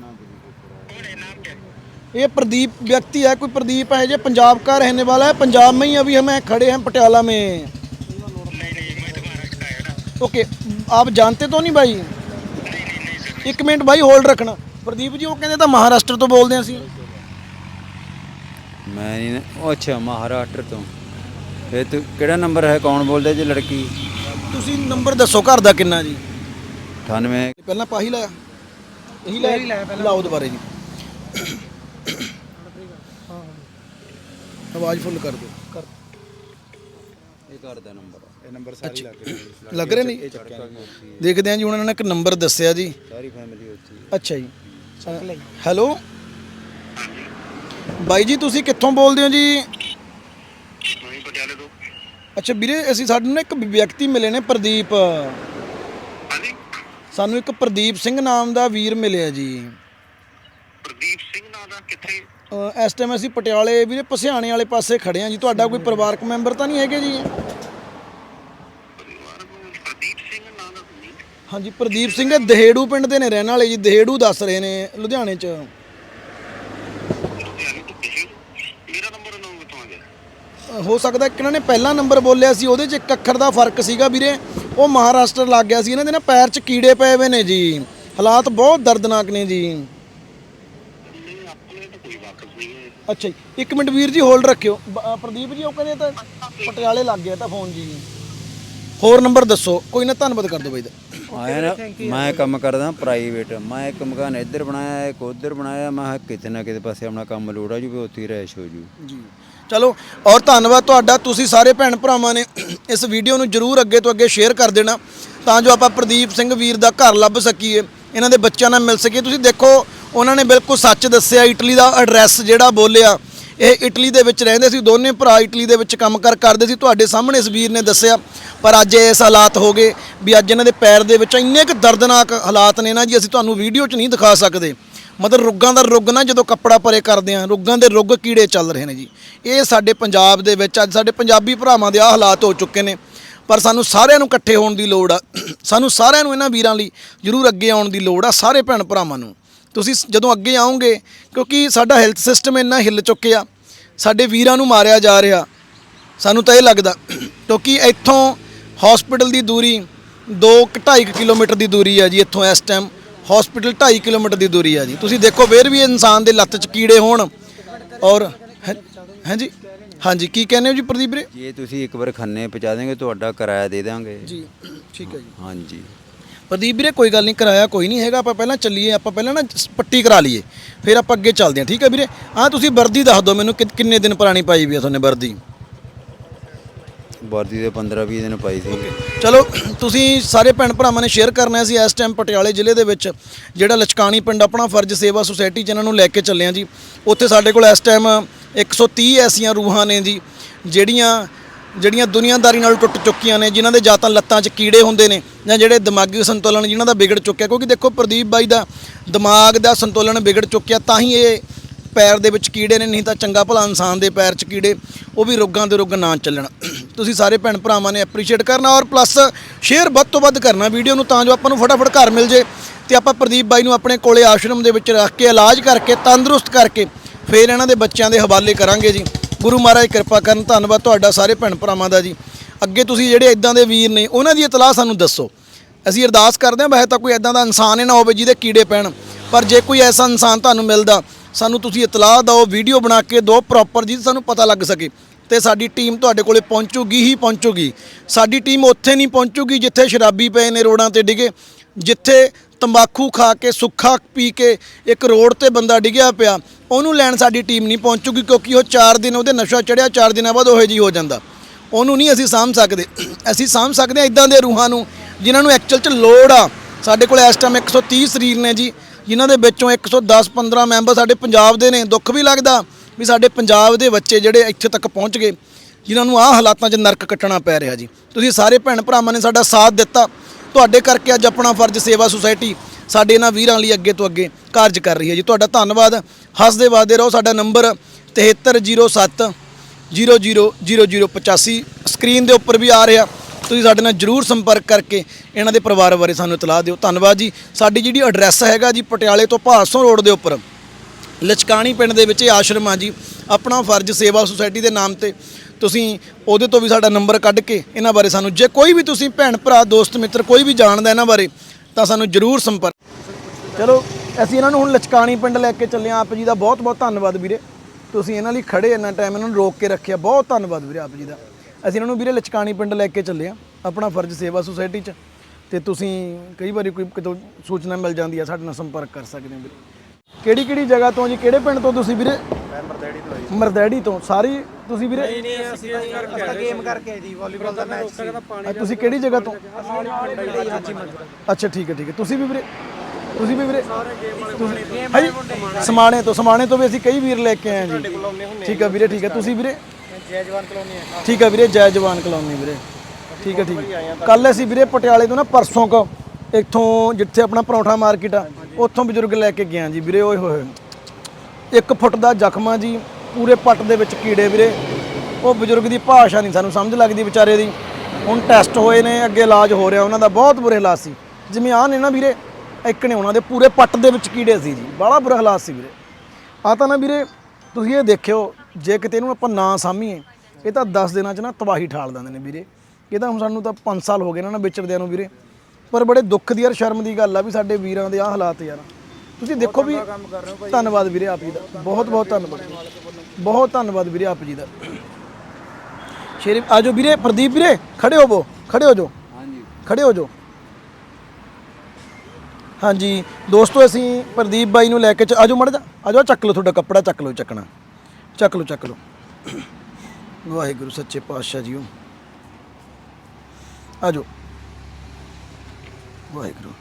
ये प्रदीप व्यक्ति है कोई प्रदीप है ये पंजाब का रहने वाला है पंजाब में ही अभी हमें खड़े हैं पटियाला में ओके आप जानते तो नहीं भाई ਇੱਕ ਮਿੰਟ ਬਾਈ ਹੋਲਡ ਰੱਖਣਾ ਪ੍ਰਦੀਪ ਜੀ ਉਹ ਕਹਿੰਦੇ ਤਾਂ ਮਹਾਰਾਸ਼ਟਰ ਤੋਂ ਬੋਲਦੇ ਹਾਂ ਅਸੀਂ ਮੈਂ ਨਹੀਂ ਉਹ ਅੱਛਾ ਮਹਾਰਾਸ਼ਟਰ ਤੋਂ। ਇਹ ਤੂੰ ਕਿਹੜਾ ਨੰਬਰ ਹੈ? ਕੌਣ ਬੋਲਦਾ ਜੀ ਲੜਕੀ? ਤੁਸੀਂ ਨੰਬਰ ਦੱਸੋ ਘਰ ਦਾ ਕਿੰਨਾ ਜੀ? 98 ਪਹਿਲਾਂ ਪਾਹੀ ਲਾਇਆ? ਇਹੀ ਲਾਇਆ? ਲਾਓ ਦੁਬਾਰੇ ਜੀ। ਆਵਾਜ਼ ਫੁੱਲ ਕਰ ਦਿਓ। ਕਰ। ਇਹ ਘਰ ਦਾ ਨੰਬਰ ਇਹ ਨੰਬਰ ਸਾਰੀ ਲੱਗ ਰਹੇ ਨਹੀਂ। ਦੇਖਦੇ ਹਾਂ ਜੀ ਉਹਨਾਂ ਨੇ ਇੱਕ ਨੰਬਰ ਦੱਸਿਆ ਜੀ। ਸਾਰੀ ਫੈਮਿਲੀ ਉੱਥੇ ਅੱਛਾ ਜੀ। ਹੈਲੋ? ਬਾਈ ਜੀ ਤੁਸੀਂ ਕਿੱਥੋਂ ਬੋਲਦੇ ਹੋ ਜੀ? ਨਹੀਂ ਪਟਿਆਲੇ ਤੋਂ। ਅੱਛਾ ਵੀਰੇ ਅਸੀਂ ਸਾਨੂੰ ਨਾ ਇੱਕ ਵਿਅਕਤੀ ਮਿਲੇ ਨੇ ਪ੍ਰਦੀਪ। ਹਾਂਜੀ? ਸਾਨੂੰ ਇੱਕ ਪ੍ਰਦੀਪ ਸਿੰਘ ਨਾਮ ਦਾ ਵੀਰ ਮਿਲਿਆ ਜੀ। ਪ੍ਰਦੀਪ ਸਿੰਘ ਨਾਂ ਦਾ ਕਿੱਥੇ? ਅ, ਇਸ ਟਾਈਮ ਅਸੀਂ ਪਟਿਆਲੇ ਵੀਰੇ ਪਸਿਆਣੇ ਵਾਲੇ ਪਾਸੇ ਖੜੇ ਹਾਂ ਜੀ। ਤੁਹਾਡਾ ਕੋਈ ਪਰਿਵਾਰਕ ਮੈਂਬਰ ਤਾਂ ਨਹੀਂ ਹੈਗੇ ਜੀ? ਪਰਿਵਾਰ ਨੂੰ ਪ੍ਰਦੀਪ ਸਿੰਘ ਨਾਂ ਦਾ ਨਹੀਂ। ਹਾਂਜੀ ਪ੍ਰਦੀਪ ਸਿੰਘ ਦਹੇੜੂ ਪਿੰਡ ਦੇ ਨੇ ਰਹਿਣ ਵਾਲੇ ਜੀ। ਦਹੇੜੂ ਦੱਸ ਰਹੇ ਨੇ ਲੁਧਿਆਣੇ 'ਚ ਲੁਧਿਆਣੇ ਤੋਂ ਪਿਛੇ ਮੇਰਾ ਨੰਬਰ ਨਾ ਕਿੱਥੋਂ ਆ ਗਿਆ ਅ, ਹੋ ਸਕਦਾ ਕਿ ਇਹਨਾਂ ਨੇ ਪਹਿਲਾ ਨੰਬਰ ਬੋਲਿਆ ਸੀ ਉਹਦੇ 'ਚ ਇੱਕ ਅੱਖਰ ਦਾ ਫ਼ਰਕ ਸੀਗਾ ਵੀਰੇ। ਉਹ ਮਹਾਰਾਸ਼ਟਰ ਲੱਗ ਗਿਆ ਸੀ ਇਹਨਾਂ ਦੇ ਨਾ ਪੈਰ 'ਚ ਕੀੜੇ ਪਏ ਹੋਏ ਨੇ ਜੀ। ਹਾਲਾਤ ਬਹੁਤ ਦਰਦਨਾਕ ਨੇ ਜੀ। ਅੱਛਾ ਜੀ ਇੱਕ ਮਿੰਟ ਵੀਰ ਜੀ ਹੋਲਡ ਰੱਖਿਓ। ਬ- ਅ, ਪ੍ਰਦੀਪ ਜੀ ਉਹ ਕਹਿੰਦੇ ਤਾਂ ਪਟਿਆਲੇ ਲੱਗ ਗਿਆ ਤਾਂ ਫੋਨ ਜੀ। ਹੋਰ ਨੰਬਰ ਦੱਸੋ ਕੋਈ ਨਾ ਧੰਨਵਾਦ ਕਰ ਦਿਓ ਬਾਈ ਦਾ। ਆਇਆ ਨਾ ਮੈਂ ਕੰਮ ਕਰਦਾ ਪ੍ਰਾਈਵੇਟ ਮੈਂ ਇੱਕ ਮਕਾਨ ਇੱਧਰ ਬਣਾਇਆ ਇੱਕ ਉੱਧਰ ਬਣਾਇਆ ਮੈਂ ਕਿਹਾ ਕਿਤੇ ਨਾ ਕਿਤੇ ਪਾਸੇ ਆਪਣਾ ਕੰਮ ਲੋੜਾ ਜੂ ਵੀ ਉੱਥੇ ਹੀ ਰਹਿਸ਼ ਹੋ ਜੂ। ਜੀ। ਚਲੋ ਔਰ ਧੰਨਵਾਦ ਤੁਹਾਡਾ ਤੁਸੀਂ ਸਾਰੇ ਭੈਣ ਭਰਾਵਾਂ ਨੇ ਇਸ ਵੀਡੀਓ ਨੂੰ ਜਰੂਰ ਅੱਗੇ ਤੋਂ ਅੱਗੇ ਸ਼ੇਅਰ ਕਰ ਦੇਣਾ ਤਾਂ ਜੋ ਆਪਾਂ ਪ੍ਰਦੀਪ ਸਿੰਘ ਵੀਰ ਦਾ ਘਰ ਲੱਭ ਸਕੀਏ ਇਹਨਾਂ ਦੇ ਬੱਚਿਆਂ ਨਾਲ ਮਿਲ ਸਕੀਏ। ਤੁਸੀਂ ਦੇਖੋ ਉਹਨਾਂ ਨੇ ਬਿਲਕੁਲ ਸੱਚ ਦੱਸਿਆ ਇਟਲੀ ਦਾ ਐਡਰੈਸ ਜਿਹੜਾ ਬੋਲਿਆ ਇਹ ਇਟਲੀ ਦੇ ਵਿੱਚ ਰਹਿੰਦੇ ਸੀ, ਦੋਨੇ ਭਰਾ ਇਟਲੀ ਦੇ ਵਿੱਚ ਕੰਮਕਾਰ ਕਰਦੇ ਸੀ। ਤੁਹਾਡੇ ਸਾਹਮਣੇ ਇਸ ਵੀਰ ਨੇ ਦੱਸਿਆ, ਪਰ ਅੱਜ ਇਸ ਹਾਲਾਤ ਹੋ ਗਏ ਵੀ ਅੱਜ ਇਹਨਾਂ ਦੇ ਪੈਰ ਦੇ ਵਿੱਚ ਇੰਨੇ ਕੁ ਦਰਦਨਾਕ ਹਾਲਾਤ ਨੇ ਨਾ ਜੀ, ਅਸੀਂ ਤੁਹਾਨੂੰ ਵੀਡੀਓ 'ਚ ਨਹੀਂ ਦਿਖਾ ਸਕਦੇ। ਮਤਲਬ ਰੁੱਗਾਂ ਦਾ ਰੁੱਗ ਨਾ ਜਦੋਂ ਕੱਪੜਾ ਪਰੇ ਕਰਦੇ ਆ ਰੁੱਗਾਂ ਦੇ ਰੁੱਗ ਕੀੜੇ ਚੱਲ ਰਹੇ ਨੇ ਜੀ। ਇਹ ਸਾਡੇ ਪੰਜਾਬ ਦੇ ਵਿੱਚ, ਅੱਜ ਸਾਡੇ ਪੰਜਾਬੀ ਭਰਾਵਾਂ ਦੇ ਆ ਹਾਲਾਤ ਹੋ ਚੁੱਕੇ ਨੇ। ਪਰ ਸਾਨੂੰ ਸਾਰਿਆਂ ਨੂੰ ਇਕੱਠੇ ਹੋਣ ਦੀ ਲੋੜ ਆ। ਸਾਨੂੰ ਸਾਰਿਆਂ ਨੂੰ ਇਹਨਾਂ ਵੀਰਾਂ ਲਈ ਜ਼ਰੂਰ ਅੱਗੇ ਆਉਣ ਦੀ ਲੋੜ ਆ, ਸਾਰੇ ਭੈਣ ਭਰਾਵਾਂ ਨੂੰ। ਤੁਸੀਂ ਜਦੋਂ ਅੱਗੇ ਆਓਗੇ ਕਿਉਂਕਿ ਸਾਡਾ ਹੈਲਥ ਸਿਸਟਮ ਇੰਨਾ ਹਿੱਲ ਚੁੱਕਿਆ ਸਾਡੇ ਵੀਰਾਂ ਨੂੰ ਮਾਰਿਆ ਜਾ ਰਿਹਾ। ਸਾਨੂੰ ਤਾਂ ਇਹ ਲੱਗਦਾ ਕਿਉਂਕਿ ਇੱਥੋਂ ਹਸਪੀਟਲ ਦੀ ਦੂਰੀ 2 2.5 ਕਿਲੋਮੀਟਰ ਦੀ ਦੂਰੀ ਹੈ ਜੀ ਇੱਥੋਂ ਇਸ ਟਾਈਮ ਹਸਪੀਟਲ 2.5 ਕਿਲੋਮੀਟਰ ਦੀ ਦੂਰੀ ਹੈ ਜੀ। ਤੁਸੀਂ ਦੇਖੋ ਫੇਰ ਵੀ ਇਨਸਾਨ ਦੇ ਲੱਤ 'ਚ ਕੀੜੇ ਹੋਣ ਔਰ ਹਾਂਜੀ ਹਾਂਜੀ ਕੀ ਕਹਿੰਦੇ ਹੋ ਜੀ ਪ੍ਰਦੀਪ ਵੀਰੇ? ਜੇ ਤੁਸੀਂ ਇੱਕ ਵਾਰ ਖੰਨੇ ਪਹੁੰਚਾ ਦੇਂਗੇ ਤੁਹਾਡਾ ਕਿਰਾਇਆ ਦੇ ਦਾਂਗੇ ਜੀ ਠੀਕ ਹੈ ਜੀ। ਹਾਂਜੀ। ਪ੍ਰਦੀਪ ਵੀਰੇ ਕੋਈ ਗੱਲ ਨਹੀਂ ਕਰਾਇਆ ਕੋਈ ਨਹੀਂ ਹੈਗਾ। ਆਪਾਂ ਪਹਿਲਾਂ ਚੱਲੀਏ ਆਪਾਂ ਪਹਿਲਾਂ ਨਾ ਪੱਟੀ ਕਰਾ ਲਈਏ। ਫਿਰ ਆਪਾਂ ਅੱਗੇ ਚੱਲਦੇ ਹਾਂ ਠੀਕ ਹੈ ਵੀਰੇ? ਹਾਂ ਤੁਸੀਂ ਵਰਦੀ ਦੱਸ ਦਿਓ ਮੈਨੂੰ ਕਿ- ਕਿੰਨੇ ਦਿਨ ਪੁਰਾਣੀ ਪਾਈ ਵੀ ਆ ਤੁਹਾਨੂੰ ਵਰਦੀ? ਵਰਦੀ ਦੇ 15 20 ਦਿਨ ਪਾਈ ਸੀ। ਚਲੋ ਤੁਸੀਂ ਸਾਰੇ ਭੈਣ ਭਰਾਵਾਂ ਨੇ ਸ਼ੇਅਰ ਕਰਨਾ ਸੀ ਇਸ ਟਾਈਮ ਪਟਿਆਲੇ ਜ਼ਿਲ੍ਹੇ ਦੇ ਵਿੱਚ ਜਿਹੜਾ ਲਚਕਾਣੀ ਪਿੰਡ ਆਪਣਾ ਫਰਜ਼ ਸੇਵਾ ਸੁਸਾਇਟੀ ਚ ਇਹਨਾਂ ਨੂੰ ਲੈ ਕੇ ਚੱਲੇ ਆ ਜੀ। ਉੱਥੇ ਸਾਡੇ ਕੋਲ ਇਸ ਟਾਈਮ 130 ਐਸੀਆਂ ਰੂਹਾਂ ਨੇ ਜੀ ਜਿਹੜੀਆਂ ਜਿਹੜੀਆਂ ਦੁਨੀਆਦਾਰੀ ਨਾਲ ਟੁੱਟ ਚੁੱਕੀਆਂ ਨੇ, ਜਿਨ੍ਹਾਂ ਦੇ ਜਾਂ ਤਾਂ ਲੱਤਾਂ 'ਚ ਕੀੜੇ ਹੁੰਦੇ ਨੇ ਜਾਂ ਜਿਹੜੇ ਦਿਮਾਗੀ ਸੰਤੁਲਨ ਜਿਨ੍ਹਾਂ ਦਾ ਵਿਗੜ ਚੁੱਕਿਆ, ਕਿਉਂਕਿ ਦੇਖੋ ਪ੍ਰਦੀਪ ਬਾਈ ਦਾ ਦਿਮਾਗ ਦਾ ਸੰਤੁਲਨ ਵਿਗੜ ਚੁੱਕਿਆ, ਤਾਂ ਹੀ ਇਹ ਪੈਰ ਦੇ ਵਿੱਚ ਕੀੜੇ ਨੇ, ਨਹੀਂ ਤਾਂ ਚੰਗਾ ਭਲਾ ਇਨਸਾਨ ਦੇ ਪੈਰ 'ਚ ਕੀੜੇ, ਉਹ ਵੀ ਰੋਗਾਂ ਦੇ ਰੋਗ ਨਾ ਚੱਲਣ। ਤੁਸੀਂ ਸਾਰੇ ਭੈਣ ਭਰਾਵਾਂ ਨੇ ਐਪਰੀਸ਼ੀਏਟ ਕਰਨਾ ਔਰ ਪਲੱਸ ਸ਼ੇਅਰ ਵੱਧ ਤੋਂ ਵੱਧ ਕਰਨਾ ਵੀਡੀਓ ਨੂੰ, ਤਾਂ ਜੋ ਆਪਾਂ ਨੂੰ ਫਟਾਫਟ ਘਰ ਮਿਲ ਜੇ ਤੇ ਆਪਾਂ ਪ੍ਰਦੀਪ ਬਾਈ ਨੂੰ ਆਪਣੇ ਕੋਲੇ ਆਸ਼ਰਮ ਦੇ ਵਿੱਚ ਰੱਖ ਕੇ ਇਲਾਜ ਕਰਕੇ, ਤੰਦਰੁਸਤ ਕਰਕੇ ਫੇਰ ਇਹਨਾਂ ਦੇ ਬੱਚਿਆਂ ਦੇ ਹਵਾਲੇ ਕਰਾਂਗੇ ਜੀ। ਗੁਰੂ ਮਹਾਰਾਜ ਕਿਰਪਾ ਕਰਨ, ਧੰਨਵਾਦ ਤੁਹਾਡਾ ਸਾਰੇ ਭੈਣ ਭਰਾਵਾਂ ਦਾ ਜੀ। ਅੱਗੇ ਤੁਸੀਂ ਜਿਹੜੇ ਇਦਾਂ ਦੇ ਵੀਰ ਨੇ, ਉਹਨਾਂ ਦੀ ਇਤਲਾਹ ਸਾਨੂੰ ਦੱਸੋ। ਅਸੀਂ ਅਰਦਾਸ ਕਰਦੇ ਹਾਂ, ਵੈਸੇ ਤਾਂ ਕੋਈ ਇਦਾਂ ਦਾ ਇਨਸਾਨ ਹੀ ਨਾ ਹੋਵੇ ਜਿਹਦੇ ਕੀੜੇ ਪੈਣ। ਪਰ ਜੇ ਕੋਈ ਐਸਾ ਇਨਸਾਨ ਤੁਹਾਨੂੰ ਮਿਲਦਾ, ਸਾਨੂੰ ਤੁਸੀਂ ਇਤਲਾਹ ਦਿਓ, ਵੀਡੀਓ ਬਣਾ ਕੇ ਦਿਓ ਪ੍ਰੋਪਰ ਜਿਹਦੇ ਸਾਨੂੰ ਪਤਾ ਲੱਗ ਸਕੇ। ਤੇ ਸਾਡੀ ਟੀਮ ਤੁਹਾਡੇ ਕੋਲੇ ਪਹੁੰਚੂਗੀ, ਹੀ ਪਹੁੰਚੂਗੀ। ਸਾਡੀ ਟੀਮ ਉੱਥੇ ਨਹੀਂ ਪਹੁੰਚੂਗੀ ਜਿੱਥੇ ਸ਼ਰਾਬੀ ਪਏ ਨੇ ਰੋਡਾਂ ਤੇ ਡਿਗੇ, ਜਿੱਥੇ ਤੰਬਾਕੂ ਖਾ ਕੇ, ਸੁੱਖਾ ਪੀ ਕੇ ਇੱਕ ਰੋਡ ਤੇ ਬੰਦਾ ਡਿੱਗਿਆ ਪਿਆ। ਉਹਨੂੰ ਲੈਣ ਸਾਡੀ ਟੀਮ ਨਹੀਂ ਪਹੁੰਚੂਗੀ ਕਿਉਂਕਿ ਉਹ 4 ਦਿਨ ਉਹਦੇ ਨਸ਼ਾ ਚੜਿਆ 4 ਦਿਨਾਂ ਬਾਅਦ ਉਹ ਜੀ ਹੋ ਜਾਂਦਾ। ਉਹਨੂੰ ਨਹੀਂ ਅਸੀਂ ਸਾਂਭ ਸਕਦੇ। ਅਸੀਂ ਸਾਂਭ ਸਕਦੇ ਹਾਂ ਇਦਾਂ ਦੇ ਰੂਹਾਂ ਨੂੰ, ਜਿਨ੍ਹਾਂ ਨੂੰ ਐਕਚੁਅਲ 'ਚ ਲੋੜ ਆ। ਸਾਡੇ ਕੋਲ ਇਸ ਟਾਈਮ 130 ਸਰੀਰ ਨੇ ਜੀ, ਜਿਨ੍ਹਾਂ ਦੇ ਵਿੱਚੋਂ 110 15 ਮੈਂਬਰ ਸਾਡੇ ਪੰਜਾਬ ਦੇ ਨੇ। ਦੁੱਖ ਵੀ ਲੱਗਦਾ ਵੀ ਸਾਡੇ ਪੰਜਾਬ ਦੇ ਬੱਚੇ ਜਿਹੜੇ ਇੱਥੇ ਤੱਕ ਪਹੁੰਚ ਗਏ, ਜਿਨ੍ਹਾਂ ਨੂੰ ਆਹ ਹਾਲਾਤਾਂ 'ਚ ਨਰਕ ਕੱਟਣਾ ਪੈ ਰਿਹਾ ਜੀ। ਤੁਸੀਂ ਸਾਰੇ ਭੈਣ ਭਰਾਵਾਂ ਨੇ ਸਾਡਾ ਸਾਥ ਦਿੱਤਾ। ਤੁਹਾਡੇ ਕਰਕੇ ਅੱਜ ਆਪਣਾ ਫਰਜ਼ ਸੇਵਾ ਸੁਸਾਇਟੀ ਸਾਡੇ ਇਹਨਾਂ ਵੀਰਾਂ ਲਈ ਅੱਗੇ ਤੋਂ ਅੱਗੇ ਕਾਰਜ ਕਰ ਰਹੀ ਹੈ ਜੀ। ਤੁਹਾਡਾ ਧੰਨਵਾਦ। ਹੱਸਦੇ ਵਾਦੇ ਰਹੋ। ਸਾਡਾ ਨੰਬਰ 7307 000085 ਸਕਰੀਨ ਦੇ ਉੱਪਰ ਵੀ ਆ ਰਿਹਾ। ਤੁਸੀਂ ਸਾਡੇ ਨਾਲ ਜਰੂਰ ਸੰਪਰਕ ਕਰਕੇ ਇਹਨਾਂ ਦੇ ਪਰਿਵਾਰ ਬਾਰੇ ਸਾਨੂੰ ਇਤਲਾਹ ਦਿਓ। ਧੰਨਵਾਦ ਜੀ। ਸਾਡੀ ਜਿਹੜੀ ਐਡਰੈਸ ਹੈਗਾ ਜੀ ਪਟਿਆਲੇ ਤੋਂ ਭਾਸੋਂ ਰੋਡ ਦੇ ਉੱਪਰ। ਲਚਕਾਣੀ ਪਿੰਡ ਦੇ ਵਿੱਚ ਇਹ ਆਸ਼ਰਮ ਆ ਜੀ। ਆਪਣਾ ਫਰਜ਼ ਸੇਵਾ ਸੁਸਾਇਟੀ ਦੇ ਨਾਮ ਤੇ ਤੁਸੀਂ ਉਹਦੇ ਤੋਂ ਵੀ ਸਾਡਾ ਨੰਬਰ ਕੱਢ ਕੇ ਇਹਨਾਂ ਬਾਰੇ ਸਾਨੂੰ ਜੇ ਕੋਈ ਵੀ ਤੁਸੀਂ ਭੈਣ ਭਰਾ ਦੋਸਤ ਮਿੱਤਰ ਕੋਈ ਵੀ ਜਾਣਦਾ ਇਹਨਾਂ ਬਾਰੇ ਤਾਂ ਸਾਨੂੰ ਜਰੂਰ ਸੰਪਰਕ ਚਲੋ ਅਸੀਂ ਇਹਨਾਂ ਨੂੰ ਹੁਣ ਲਚਕਾਣੀ ਪਿੰਡ ਲੈ ਕੇ ਚੱਲੇ ਆਪ ਜੀ ਦਾ ਬਹੁਤ ਬਹੁਤ ਧੰਨਵਾਦ ਵੀਰੇ। ਤੁਸੀਂ ਇਹਨਾਂ ਲਈ ਖੜੇ ਇੰਨਾ ਟਾਈਮ ਇਹਨਾਂ ਨੂੰ ਰੋਕ ਕੇ ਰੱਖਿਆ। ਬਹੁਤ ਧੰਨਵਾਦ ਵੀਰੇ ਆਪ ਜੀ ਦਾ। ਅਸੀਂ ਇਹਨਾਂ ਨੂੰ ਵੀਰੇ ਲਚਕਾਣੀ ਪਿੰਡ ਲੈ ਕੇ ਚੱਲੇ ਆ ਆਪਣਾ ਫਰਜ਼ ਸੇਵਾ ਸੁਸਾਇਟੀ 'ਚ। ਤੇ ਤੁਸੀਂ ਕਈ ਵਾਰੀ ਕੋਈ ਕਿਤੋਂ ਸੂਚਨਾ ਮਿਲ ਜਾਂਦੀ ਆ ਸਾਡੇ ਨਾਲ ਸੰਪਰਕ ਕਰ ਸਕਦੇ ਹੋ ਵੀਰੇ। ਕਿਹੜੀ ਕਿਹੜੀ ਜਗ੍ਹਾ ਤੋਂ ਜੀ? ਕਿਹੜੇ ਪਿੰਡ ਤੋਂ ਤੁਸੀਂ ਵੀਰੇ? ਮੈਂ ਮਰਦੈੜੀ ਤੋਂ ਮਰਦੈੜੀ ਤੋਂ। ਸਾਰੀ ਤੁਸੀਂ ਵੀਰੇ? ਨਹੀਂ ਨਹੀਂ ਅਸੀਂ ਗੇਮ ਕਰਕੇ ਜੀ ਵਾਲੀਬਾਲ ਦਾ ਮੈਚ ਤੁਸੀਂ ਕਿਹੜੀ ਜਗ੍ਹਾ ਤੋਂ? ਅੱਛਾ ਠੀਕ ਹੈ ਠੀਕ ਹੈ। ਤੁਸੀਂ ਵੀ ਵੀਰੇ ਤੁਸੀਂ ਵੀ ਵੀਰੇ ਹਾਂਜੀ ਸਮਾਣੇ ਤੋਂ ਸਮਾਣੇ ਤੋਂ ਵੀ ਅਸੀਂ ਕਈ ਵੀਰ ਲੈ ਕੇ ਆਏ ਹਾਂ ਜੀ ਠੀਕ ਹੈ ਵੀਰੇ ਠੀਕ ਹੈ। ਤੁਸੀਂ ਵੀਰੇ? ਜੈ ਜਵਾਨ ਕਲੋਨੀ ਠੀਕ ਹੈ ਵੀਰੇ ਜੈ ਜਵਾਨ ਕਲੋਨੀ ਵੀਰੇ। ਠੀਕ ਹੈ ਠੀਕ ਹੈ। ਕੱਲ ਅਸੀਂ ਵੀਰੇ ਪਟਿਆਲੇ ਤੋਂ ਨਾ ਪਰਸੋਂ ਕ ਇੱਥੋਂ ਜਿੱਥੇ ਆਪਣਾ ਪਰੌਂਠਾ ਮਾਰਕੀਟ ਆ ਉੱਥੋਂ ਬਜ਼ੁਰਗ ਲੈ ਕੇ ਗਿਆ ਜੀ। ਵੀਰੇ ਓਏ ਹੋਏ ਇੱਕ ਫੁੱਟ ਦਾ ਜ਼ਖਮਾ ਜੀ। ਪੂਰੇ ਪੱਟ ਦੇ ਵਿੱਚ ਕੀੜੇ ਵੀਰੇ। ਉਹ ਬਜ਼ੁਰਗ ਦੀ ਭਾਸ਼ਾ ਨਹੀਂ ਸਾਨੂੰ ਸਮਝ ਲੱਗਦੀ ਵਿਚਾਰੇ ਦੀ। ਹੁਣ ਟੈਸਟ ਹੋਏ ਨੇ, ਅੱਗੇ ਇਲਾਜ ਹੋ ਰਿਹਾ, ਉਹਨਾਂ ਦਾ ਬਹੁਤ ਬੁਰੇ ਹਾਲਾਤ ਸੀ। ਜਿਵੇਂ ਆਹ ਨੇ ਨਾ ਵੀਰੇ, ਇੱਕ ਨੇ ਉਹਨਾਂ ਦੇ ਪੂਰੇ ਪੱਟ ਦੇ ਵਿੱਚ ਕੀੜੇ ਸੀ ਜੀ। ਬੜਾ ਬੁਰਾ ਹਾਲਾਤ ਸੀ ਵੀਰੇ। ਆ ਤਾਂ ਨਾ ਵੀਰੇ, ਤੁਸੀਂ ਇਹ ਦੇਖਿਓ, ਜੇ ਕਿਤੇ ਇਹਨੂੰ ਆਪਾਂ ਨਾ ਸਾਂਭੀਏ, ਇਹ ਤਾਂ 10 ਦਿਨਾਂ 'ਚ ਨਾ ਤਬਾਹੀ ਠਾਲ ਦਿੰਦੇ ਨੇ ਵੀਰੇ। ਇਹ ਤਾਂ ਹੁਣ ਸਾਨੂੰ ਤਾਂ 5 ਸਾਲ ਹੋ ਗਏ ਨਾ ਨਾ ਵਿਚਰਦਿਆਂ ਨੂੰ ਵੀਰੇ। ਪਰ ਬੜੇ ਦੁੱਖ ਦੀ ਯਾਰ ਸ਼ਰਮ ਦੀ ਗੱਲ ਆ ਵੀ ਸਾਡੇ ਵੀਰਾਂ ਦੇ ਆ ਹਾਲਾਤ ਯਾਰ। ਤੁਸੀਂ ਦੇਖੋ ਵੀ ਧੰਨਵਾਦ ਵੀਰੇ ਆਪ ਜੀ ਦਾ। ਬਹੁਤ ਬਹੁਤ ਧੰਨਵਾਦ। ਬਹੁਤ ਧੰਨਵਾਦ ਵੀਰੇ ਆਪ ਜੀ ਦਾ। ਸ਼ੇਰੀ ਆਜੋ ਵੀਰੇ ਪ੍ਰਦੀਪ ਵੀਰੇ ਖੜੇ ਹੋਵੋ ਖੜੇ ਹੋ ਜਾਓ। ਹਾਂਜੀ। ਖੜੇ ਹੋ ਜਾਓ। ਹਾਂਜੀ ਦੋਸਤੋ ਅਸੀਂ ਪ੍ਰਦੀਪ ਬਾਈ ਨੂੰ ਲੈ ਕੇ ਚ- ਆਜੋ ਮੜ ਜਾ ਆਜੋ ਚੱਕ ਲਓ ਤੁਹਾਡਾ ਕੱਪੜਾ ਚੱਕ ਲਓ ਚੱਕਣਾ। ਚੱਕ ਲਓ ਚੱਕ ਲਓ। ਵਾਹਿਗੁਰੂ ਸੱਚੇ ਪਾਤਸ਼ਾਹ ਜੀਓ। ਆਜੋ ਵਾਹਿਗੁਰੂ।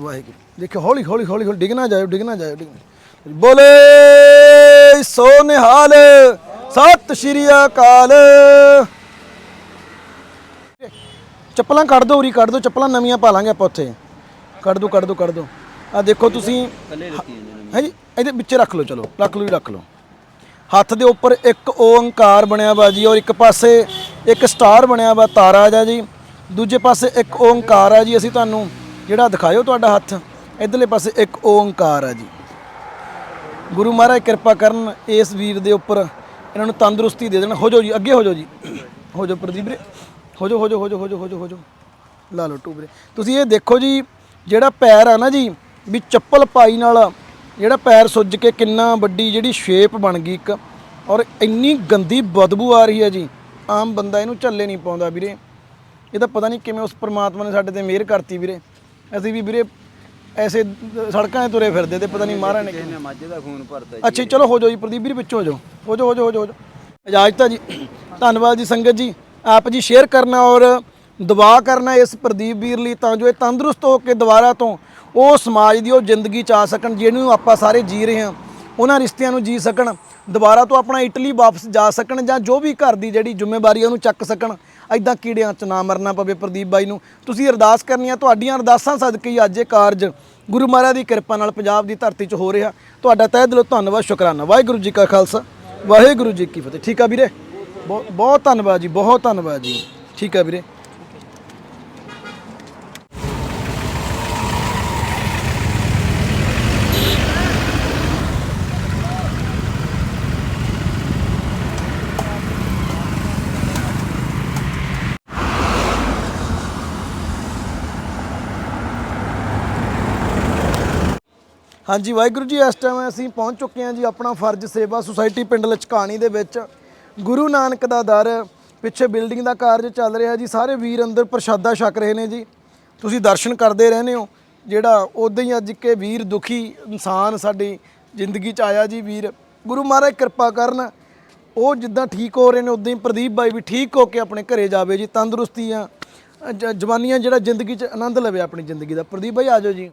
ਵਾਹਿਗੁਰੂ। ਦੇਖੋ ਹੌਲੀ ਹੌਲੀ ਹੌਲੀ ਹੌਲੀ ਡਿੱਗ ਨਾ ਜਾਇਓ ਡਿੱਗ ਨਾ ਜਾਇਓ ਬੋਲੇ ਸੋ ਨਿਹਾਲ ਸਤਿ ਸ਼੍ਰੀ ਅਕਾਲ। ਚੱਪਲਾਂ ਕੱਢ ਦੋ ਉਰੀ ਕੱਢ ਦੋ ਚੱਪਲਾਂ ਨਵੀਆਂ ਪਾ ਲਾਂਗੇ ਆਪਾਂ ਉੱਥੇ। ਕੱਢ ਦੋ ਕੱਢ ਦੋ ਕੱਢ ਦੋ। ਆ ਦੇਖੋ ਤੁਸੀਂ ਹੈ ਜੀ? ਇਹਦੇ ਵਿੱਚ ਰੱਖ ਲਓ ਚਲੋ ਰੱਖ ਲਓ ਰੱਖ ਲਓ। ਹੱਥ ਦੇ ਉੱਪਰ ਇੱਕ ਓੰਕਾਰ ਬਣਿਆ ਵਾ ਜੀ ਔਰ ਇੱਕ ਪਾਸੇ ਇੱਕ ਸਟਾਰ ਬਣਿਆ ਵਾ ਤਾਰਾ ਜਾ ਜੀ। ਦੂਜੇ ਪਾਸੇ ਇੱਕ ਓੰਕਾਰ ਆ ਜੀ ਅਸੀਂ ਤੁਹਾਨੂੰ ਜਿਹੜਾ ਦਿਖਾਇਓ ਤੁਹਾਡਾ ਹੱਥ। ਇਧਰਲੇ ਪਾਸੇ ਇੱਕ ਓੰਕਾਰ ਆ ਜੀ। ਗੁਰੂ ਮਹਾਰਾਜ ਕਿਰਪਾ ਕਰਨ ਇਸ ਵੀਰ ਦੇ ਉੱਪਰ ਇਹਨਾਂ ਨੂੰ ਤੰਦਰੁਸਤੀ ਦੇ ਦੇਣ। ਹੋ ਜਾਓ ਜੀ, ਅੱਗੇ ਹੋ ਜਾਓ ਜੀ। ਹੋ ਜਾਓ ਪ੍ਰਦੀਪ ਵੀਰੇ। ਹੋ ਜਾਓ ਹੋ ਜਾਓ ਹੋ ਜਾਓ ਹੋ ਜਾਓ ਹੋ ਜਾਓ ਹੋ ਜਾਓ। ਲਾ ਲਓ ਟੂਬਰੇ ਤੁਸੀਂ ਇਹ ਦੇਖੋ ਜੀ, ਜਿਹੜਾ ਪੈਰ ਆ ਨਾ ਜੀ, ਵੀ ਚੱਪਲ ਪਾਈ ਨਾਲ ਜਿਹੜਾ ਪੈਰ ਸੁੱਜ ਕੇ ਕਿੰਨਾ ਵੱਡੀ ਜਿਹੜੀ ਸ਼ੇਪ ਬਣ ਗਈ ਇੱਕ। ਔਰ ਇੰਨੀ ਗੰਦੀ ਬਦਬੂ ਆ ਰਹੀ ਹੈ ਜੀ। ਆਮ ਬੰਦਾ ਇਹਨੂੰ ਝੱਲੇ ਨਹੀਂ ਪਾਉਂਦਾ ਵੀਰੇ। ਇਹ ਤਾਂ ਪਤਾ ਨਹੀਂ ਕਿਵੇਂ ਉਸ ਪਰਮਾਤਮਾ ਨੇ ਸਾਡੇ ਤੇ ਮਿਹਰ ਕਰਤੀ ਵੀਰੇ। ਅਸੀਂ ਵੀ ਵੀਰੇ ਐਸੇ ਸੜਕਾਂ 'ਤੇ ਤੁਰੇ ਫਿਰਦੇ ਤੇ ਪਤਾ ਨਹੀਂ ਮਹਾਰਾਜ ਨੇ ਕਿਸੇ ਨੇ ਮੱਝ ਦਾ ਖੂਨ ਭਰਤਾ ਅੱਛਾ ਜੀ, ਚਲੋ ਹੋ ਜਾਓ ਜੀ ਪ੍ਰਦੀਪ ਵੀਰ ਵਿੱਚੋਂ ਹੋ ਜਾਓ। ਹੋ ਜਾਓ ਹੋ ਜਾਓ ਹੋ ਜਾਓ ਹੋ ਜਾਓ। ਇਜਾਜ਼ਤ ਜੀ ਧੰਨਵਾਦ ਜੀ ਸੰਗਤ ਜੀ। ਆਪ ਜੀ ਸ਼ੇਅਰ ਕਰਨਾ ਔਰ ਦੁਆ ਕਰਨਾ ਇਸ ਪ੍ਰਦੀਪ ਵੀਰ ਲਈ ਤਾਂ ਜੋ ਇਹ ਤੰਦਰੁਸਤ ਹੋ ਕੇ ਦੁਬਾਰਾ ਤੋਂ ਉਹ ਸਮਾਜ ਦੀ ਉਹ ਜ਼ਿੰਦਗੀ ਚ ਆ ਸਕਣ ਜਿਹਨੂੰ ਆਪਾਂ ਸਾਰੇ ਜੀ ਰਹੇ ਹਾਂ। ਉਹਨਾਂ ਰਿਸ਼ਤਿਆਂ ਨੂੰ ਜੀ ਸਕਣ ਦੁਬਾਰਾ ਤੋਂ ਆਪਣਾ ਇਟਲੀ ਵਾਪਸ ਜਾ ਸਕਣ ਜਾਂ ਜੋ ਵੀ ਘਰ ਦੀ ਜਿਹੜੀ ਜ਼ਿੰਮੇਵਾਰੀ ਹੈ ਉਹਨੂੰ ਚੱਕ ਸਕਣ ਐਦਾਂ ਕੀੜਿਆਂ 'ਚ ਨਾ ਮਰਨਾ ਪਵੇ ਪ੍ਰਦੀਪ ਬਾਈ ਨੂੰ। ਤੁਸੀਂ ਅਰਦਾਸ ਕਰਨੀ ਆ, ਤੁਹਾਡੀਆਂ ਅਰਦਾਸਾਂ ਸਦਕੇ ਹੀ ਅੱਜ ਇਹ ਕਾਰਜ ਗੁਰੂ ਮਹਾਰਾਜ ਦੀ ਕਿਰਪਾ ਨਾਲ ਪੰਜਾਬ ਦੀ ਧਰਤੀ 'ਚ ਹੋ ਰਿਹਾ। ਤੁਹਾਡਾ ਤਹਿ ਦਿਲੋਂ ਧੰਨਵਾਦ, ਸ਼ੁਕਰਾਨਾ। ਵਾਹਿਗੁਰੂ ਜੀ ਕਾ ਖਾਲਸਾ, ਵਾਹਿਗੁਰੂ ਜੀ ਕੀ ਫਤਿਹ। ਠੀਕ ਆ ਵੀਰੇ? ਬਹੁਤ ਬਹੁਤ ਧੰਨਵਾਦ ਜੀ, ਬਹੁਤ ਧੰਨਵਾਦ ਜੀ। ਠੀਕ ਆ ਵੀਰੇ? ਹਾਂਜੀ, ਵਾਹਿਗੁਰੂ ਜੀ, ਇਸ ਟਾਈਮ ਅਸੀਂ ਪਹੁੰਚ ਚੁੱਕੇ ਹਾਂ ਜੀ ਆਪਣਾ ਫਰਜ਼ ਸੇਵਾ ਸੁਸਾਇਟੀ ਪਿੰਡ ਲਚਕਾਣੀ ਦੇ ਵਿੱਚ। ਗੁਰੂ ਨਾਨਕ ਦਾ ਦਰ, ਪਿੱਛੇ ਬਿਲਡਿੰਗ ਦਾ ਕਾਰਜ ਚੱਲ ਰਿਹਾ ਜੀ, ਸਾਰੇ ਵੀਰ ਅੰਦਰ ਪ੍ਰਸ਼ਾਦਾ ਛਕ ਰਹੇ ਨੇ ਜੀ। ਤੁਸੀਂ ਦਰਸ਼ਨ ਕਰਦੇ ਰਹਿੰਦੇ ਹੋ, ਜਿਹੜਾ ਉਦਾਂ ਹੀ ਅੱਜ ਕੇ ਵੀਰ ਦੁਖੀ ਇਨਸਾਨ ਸਾਡੀ ਜ਼ਿੰਦਗੀ 'ਚ ਆਇਆ ਜੀ ਵੀਰ। ਗੁਰੂ ਮਹਾਰਾਜ ਕਿਰਪਾ ਕਰਨ, ਉਹ ਜਿੱਦਾਂ ਠੀਕ ਹੋ ਰਹੇ ਨੇ, ਉਦਾਂ ਹੀ ਪ੍ਰਦੀਪ ਬਾਈ ਵੀ ਠੀਕ ਹੋ ਕੇ ਆਪਣੇ ਘਰੇ ਜਾਵੇ ਜੀ ਤੰਦਰੁਸਤੀਆਂ ਜ- ਜਵਾਨੀਆਂ ਜਿਹੜਾ ਜ਼ਿੰਦਗੀ 'ਚ ਆਨੰਦ ਲਵੇ ਆਪਣੀ ਜ਼ਿੰਦਗੀ ਦਾ। ਪ੍ਰਦੀਪ ਬਾਈ, ਆ ਜਾਓ ਜੀ।